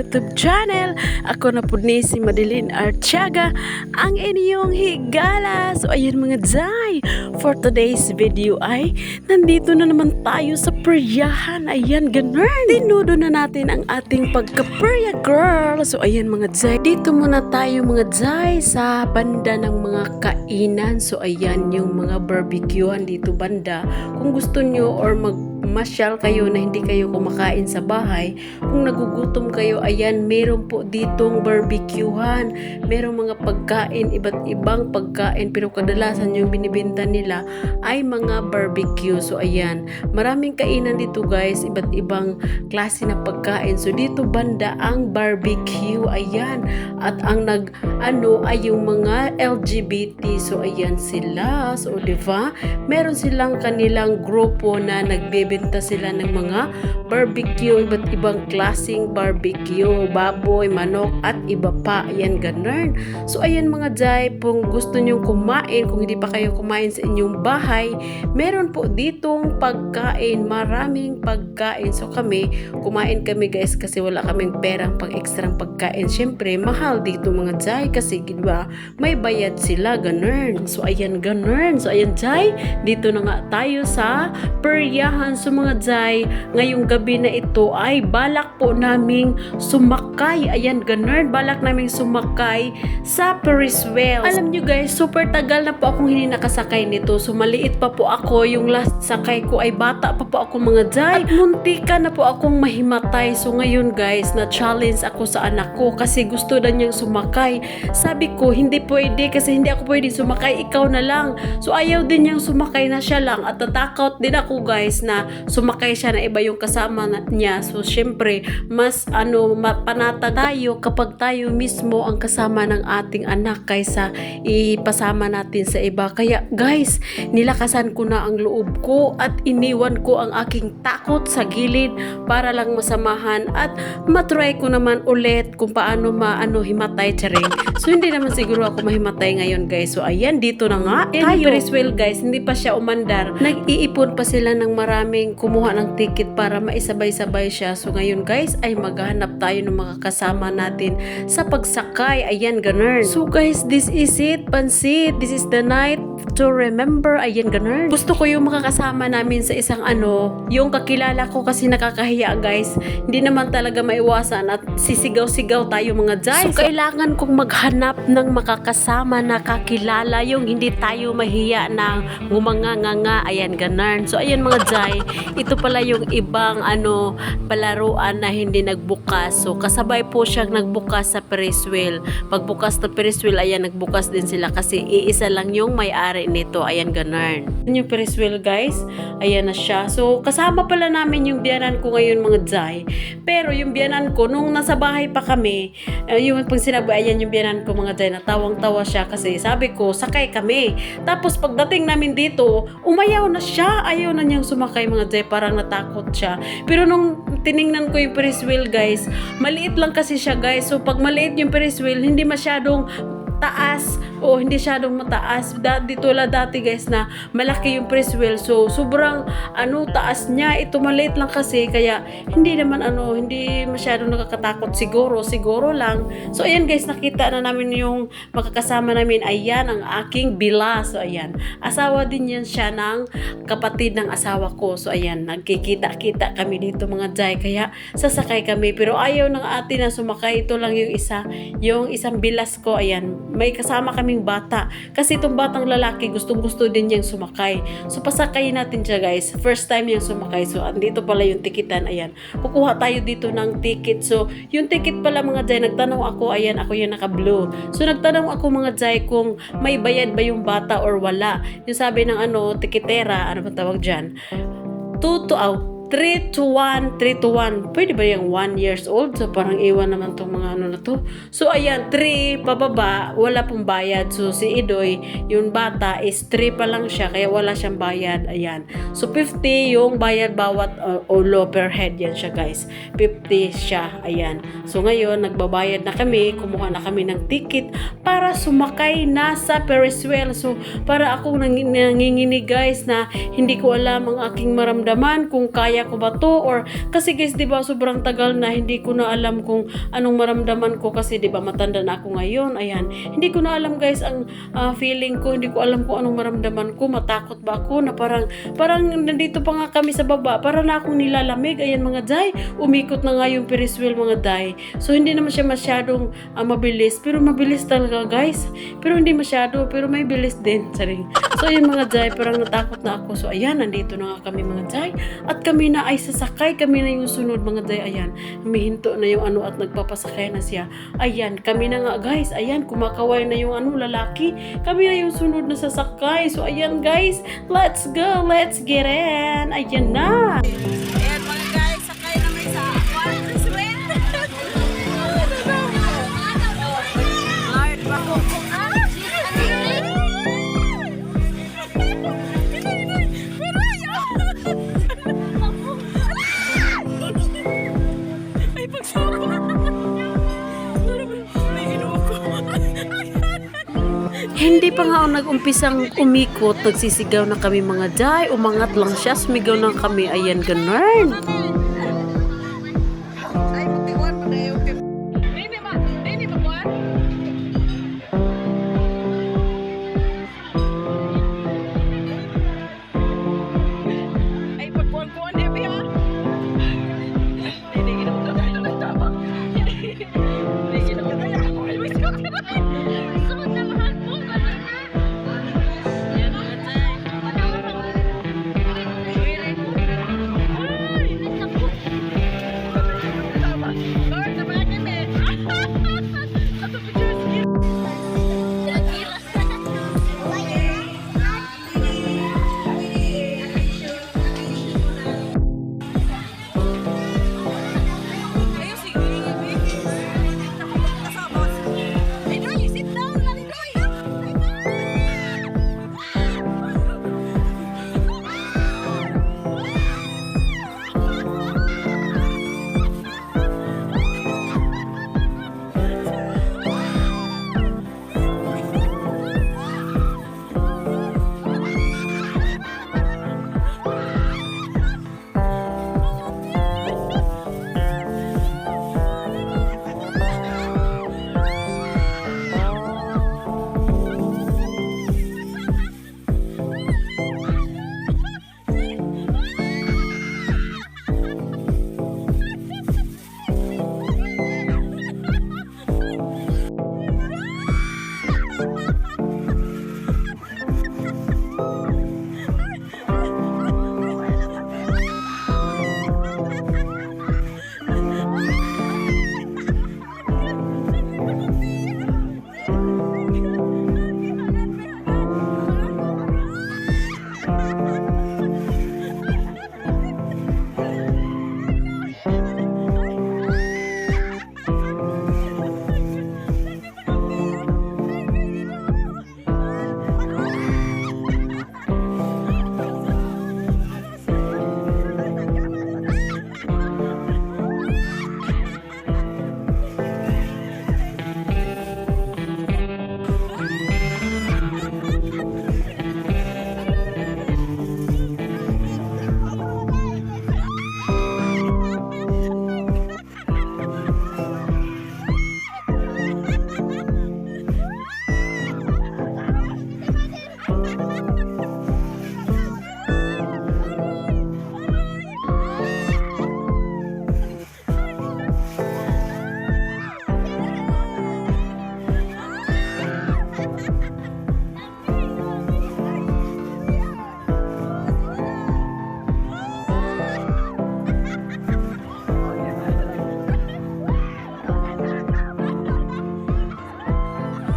YouTube channel. Ako na po ni si Madeline Artiaga, ang inyong higala. So ayun mga Zay, for today's video ay nandito na naman tayo sa peryahan. Ayan, ganun. Tinudo na natin ang ating pagka-perya girl. So ayan mga Zay, dito muna tayo mga Zay sa banda ng mga kainan. So ayan yung mga barbecuehan dito banda. Kung gusto nyo or mag masyal kayo na hindi kayo kumakain sa bahay, kung nagugutom kayo, ayan, meron po ditong barbecuehan. Merong mga pagkain, iba't ibang pagkain, pero kadalasan yung binibenta nila ay mga barbecue. So, ayan, maraming kainan dito guys, iba't ibang klase na pagkain. So, dito banda ang barbecue, ayan. At ang nag, ano, ay yung mga LGBT. So, ayan sila. So, di ba? Meron silang kanilang grupo na nagbebenta sila ng mga barbecue, iba't ibang klasing barbecue, baboy, manok, at iba pa. Ayan, ganun. So, ayan mga Jai, kung gusto nyong kumain, kung hindi pa kayo kumain sa inyong bahay, meron po ditong pagkain, maraming pagkain. So, kami, kumain kami guys kasi wala kaming perang pang ekstrang pagkain. Siyempre, mahal dito mga Jai kasi, di ba, may bayad sila, ganun. So, ayan, ganun. So, ayan Jai, dito na nga tayo sa peryahan. So, mga Jai, ngayong gabi na ito ay balak po naming sumakay. Ayan, ganun. Balak naming sumakay sa Ferris wheel. Alam nyo guys, super tagal na po akong hindi nakasakay nito. So, maliit pa po ako. Yung last sakay ko ay bata pa po ako mga Jai. At muntika na po akong mahimatay. So, ngayon guys, na-challenge ako sa anak ko kasi gusto na niyang sumakay. Sabi ko, hindi pwede kasi hindi ako pwede sumakay. Ikaw na lang. So, ayaw din niyang sumakay na siya lang. At natakot din ako guys na sumakay siya na iba yung kasama niya. So, syempre, mas ano, mapanata tayo kapag tayo mismo ang kasama ng ating anak kaysa ipasama natin sa iba. Kaya, guys, nilakasan ko na ang loob ko at iniwan ko ang aking takot sa gilid para lang masamahan at matry ko naman ulit kung paano maano himatay charing. So, hindi naman siguro ako mahimatay ngayon, guys. So, ayan, dito na nga. And Tayo. Wheel, guys, hindi pa siya umandar. Nag-iipon pa sila ng maraming kumuha ng ticket para maisabay-sabay siya. So, ngayon, guys, ay maghanap tayo ng mga kasama natin sa pagsakay. Ayan, ganun. So, guys, this is it. Pansit. This is the night to remember. Ayan, ganun. Gusto ko yung makakasama namin sa isang ano, yung kakilala ko kasi nakakahiya, guys. Hindi naman talaga maiwasan at sisigaw-sigaw tayo mga jay. So, kailangan kong maghanap ng makakasama na kakilala yung hindi tayo mahiya ng ngumanga-nganga. Ayan, ganun. So, ayan mga jay. Ito pala yung ibang ano, palaruan na hindi nagbukas. So, kasabay po siyang nagbukas sa Ferris wheel. Pagbukas na Ferris wheel, ayan, nagbukas din sila kasi iisa lang yung may-ari nito. Ayan, ganun. Yung Ferris wheel, guys. Ayan na siya. So, kasama pala namin yung biyanan ko ngayon, mga Jai. Pero yung biyanan ko, nung nasa bahay pa kami, eh, yung pag sinabi, ayan yung biyanan ko, mga Jai, natawang-tawa siya kasi sabi ko, sakay kami. Tapos, pagdating namin dito, umayaw na siya. Ayaw na niyang sumakay, mga Jai. Parang natakot siya. Pero nung tiningnan ko yung Ferris wheel, guys, maliit lang kasi siya, guys. So, pag maliit yung Ferris wheel, hindi masyadong taas o hindi masyadong mataas. Da, dito la dati guys na malaki yung press wheel so sobrang ano taas niya. Ito maliit lang kasi. Kaya hindi naman ano hindi masyadong nakakatakot. Siguro siguro lang. So ayan guys nakita na namin yung makakasama namin. Ayan ang aking bila. So ayan. Asawa din yan siya ng kapatid ng asawa ko. So ayan nagkikita-kita kami dito mga jay kaya sasakay kami. Pero ayaw ng ate na sumakay. Ito lang yung isa yung isang bilas ko. Ayan may kasama kaming bata. Kasi itong batang lalaki gustong gusto din niyang sumakay. So pasakayin natin siya guys. First time niyang sumakay. So andito pala yung tikitan. Ayan. Kukuha tayo dito ng ticket. So yung ticket pala mga jay nagtanong ako. Ayan ako yung naka blue so nagtanong ako mga jay kung may bayad ba yung bata or wala. Yung sabi ng ano tikitera ano ba tawag dyan? 2 to out 3 to 1, 3 to 1. Pwede ba yung 1 years old? So, parang iwan naman tong mga ano na to. So, ayan, 3 pababa, wala pong bayad. So, si Idoy, yung bata is 3 pa lang siya, kaya wala siyang bayad. Ayan. So, 50 yung bayad bawat uh, ulo per head yan siya, guys. 50 siya. Ayan. So, ngayon, nagbabayad na kami, kumuha na kami ng ticket para sumakay na sa wheel. So, para ako nang, nanginginig, guys, na hindi ko alam ang aking maramdaman kung kaya kaya ko ba to? Or kasi guys 'di ba sobrang tagal na hindi ko na alam kung anong maramdaman ko kasi 'di ba matanda na ako ngayon. Ayan. Hindi ko na alam guys ang ah, feeling ko. Hindi ko alam kung anong maramdaman ko. Matakot ba ako na parang parang nandito pa nga kami sa baba. Para na akong nilalamig. Ayan mga day. Umikot na nga yung Ferris mga day. So hindi naman siya masyadong ah, mabilis. Pero mabilis talaga guys. Pero hindi masyado. Pero may bilis din. Saring so yun mga day parang natakot na ako. So ayan nandito na nga kami mga day at kami na ay sasakay. Kami na yung sunod mga day ayan humihinto na yung ano at nagpapasakay na siya. Ayan kami na nga guys. Ayan kumakaway na yung ano lalaki. Kami na yung sunod na sasakay. So ayan guys. Let's go. Let's get in. Ayan na. Ayan Ako nag-umpisang umikot, nagsisigaw na kami mga day, umangat lang siya, sumigaw na kami, ayan ganun.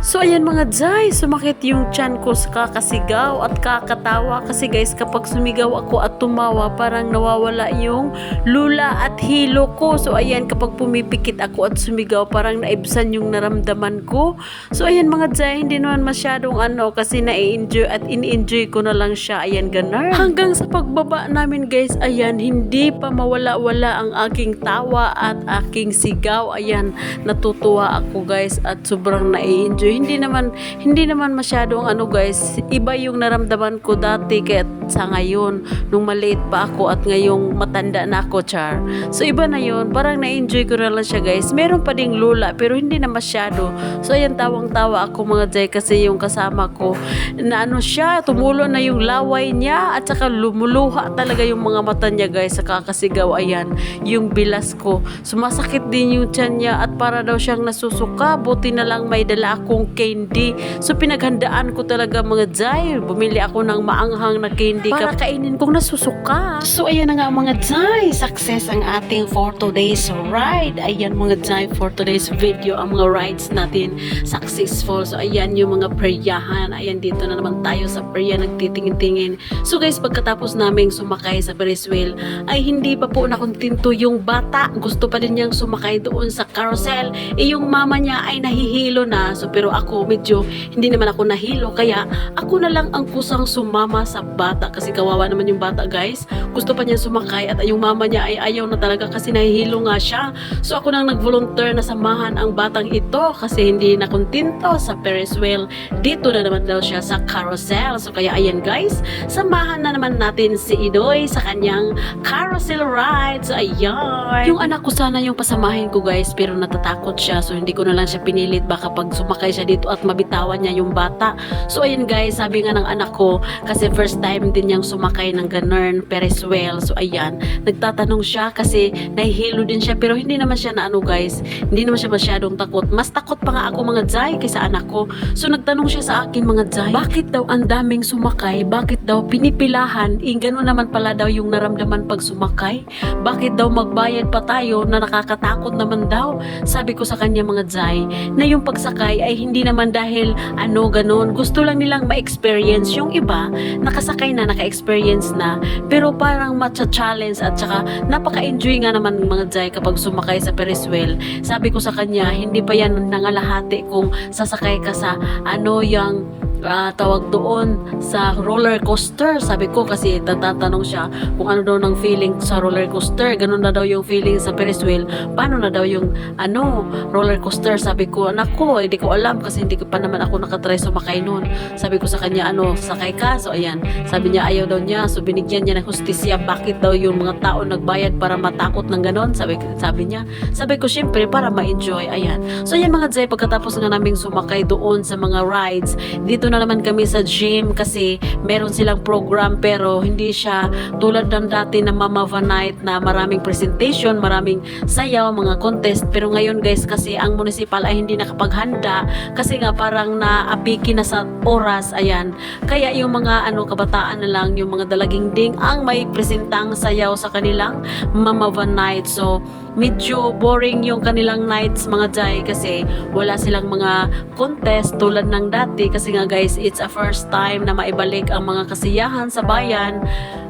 So ayan mga Jai, sumakit yung chan ko sa kakasigaw at kakatawa kasi guys kapag sumigaw ako at tumawa parang nawawala yung lula at hilo ko. So ayan kapag pumipikit ako at sumigaw parang naibsan yung naramdaman ko. So ayan mga Jai, hindi naman masyadong ano kasi na-enjoy at in-enjoy ko na lang siya. Ayan ganun. Hanggang sa pagbaba namin guys, ayan hindi pa mawala-wala ang aking tawa at aking sigaw. Ayan natutuwa ako guys at sobrang na-enjoy. Hindi naman hindi naman masyadong ano guys, iba yung naramdaman ko dati kaya sa ngayon nung maliit pa ako at ngayong matanda na ako, Char. So iba na yun, parang na-enjoy ko na lang siya guys. Meron pa ding lula pero hindi na masyado. So ayan tawang-tawa ako mga Jay kasi yung kasama ko na ano siya, tumulo na yung laway niya at saka lumuluha talaga yung mga mata niya guys sa kakasigaw. Ayan, yung bilas ko. Sumasakit din yung tiyan niya at para daw siyang nasusuka. Buti na lang may dala akong candy. So pinaghandaan ko talaga mga Jay. Bumili ako ng maanghang na candy para kainin kung nasusuka. So ayan na nga mga Jay. Success ang ating for today's ride. Ayan mga Jay for today's video. Ang mga rides natin successful. So ayan yung mga peryahan. Ayan dito na naman tayo sa perya nagtitingin-tingin. So guys pagkatapos naming sumakay sa Ferris wheel ay hindi pa po nakontinto yung bata. Gusto pa din niyang sumakay doon sa carousel. Eh yung mama niya ay nahihilo na. So pero ako medyo hindi naman ako nahilo. Kaya ako na lang ang kusang sumama sa bata. Kasi kawawa naman yung bata guys. Gusto pa niya sumakay at yung mama niya ay ayaw na talaga kasi nahihilo nga siya. So ako nang nag-volunteer na samahan ang batang ito kasi hindi na kontento sa Ferris wheel. Dito na naman daw siya sa carousel. So kaya ayan guys, samahan na naman natin si Idoy sa kanyang carousel ride. So ayan. Yung anak ko sana yung pasamahin ko guys pero natatakot siya. So hindi ko na lang siya pinilit baka pag sumakay siya dito at mabitawan niya yung bata. So ayan guys, sabi nga ng anak ko kasi first time din niyang sumakay ng ganun Ferris wheel. So ayan, nagtatanong siya kasi nahihilo din siya pero hindi naman siya na ano guys, hindi naman siya masyadong takot. Mas takot pa nga ako mga Jai kaysa anak ko. So nagtanong siya sa akin mga Jai, bakit daw ang daming sumakay? Bakit daw pinipilahan? Eh, gano'n naman pala daw yung naramdaman pag sumakay? Bakit daw magbayad pa tayo na nakakatakot naman daw? Sabi ko sa kanya mga Jai, na yung pagsakay ay hindi naman dahil ano ganon. Gusto lang nilang ma-experience. Yung iba, nakasakay na, naka-experience na. Pero parang matcha-challenge at saka napaka-enjoy nga naman mga Jai kapag sumakay sa Ferris wheel. Sabi ko sa kanya, hindi pa yan nangalahati kung sasakay ka sa ano yung ah, tawag doon sa roller coaster. Sabi ko kasi tatatanong siya kung ano daw ng feeling sa roller coaster. Ganun na daw yung feeling sa Ferris wheel. Paano na daw yung ano roller coaster? Sabi ko, nako, hindi ko alam kasi hindi ko pa naman ako nakatry sumakay noon. Sabi ko sa kanya, ano, sakay ka? So ayan, sabi niya ayaw daw niya. So binigyan niya ng hustisya. Bakit daw yung mga tao nagbayad para matakot ng ganon? Sabi, sabi niya. Sabi ko, syempre, para ma-enjoy. Ayan. So ayan mga Jay, pagkatapos nga naming sumakay doon sa mga rides, dito na naman kami sa gym kasi meron silang program pero hindi siya tulad ng dati na Mama Van Night na maraming presentation, maraming sayaw, mga contest. Pero ngayon guys kasi ang municipal ay hindi nakapaghanda kasi nga parang naapiki na sa oras, ayan. Kaya yung mga ano kabataan na lang, yung mga dalaging ding ang may presentang sayaw sa kanilang Mama Van Night. So medyo boring yung kanilang nights mga jay kasi wala silang mga contest tulad ng dati. Kasi nga guys it's a first time na maibalik ang mga kasiyahan sa bayan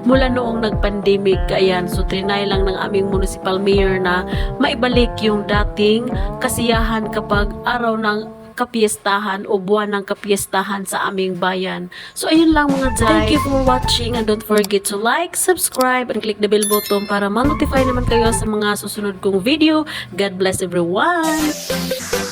mula noong nag-pandemic. Ayan so trinay lang ng aming municipal mayor na maibalik yung dating kasiyahan kapag araw ng kapiestahan o buwan ng kapiestahan sa aming bayan. So, ayun lang mga Jai. Thank you for watching and don't forget to like, subscribe, and click the bell button para ma-notify naman kayo sa mga susunod kong video. God bless everyone!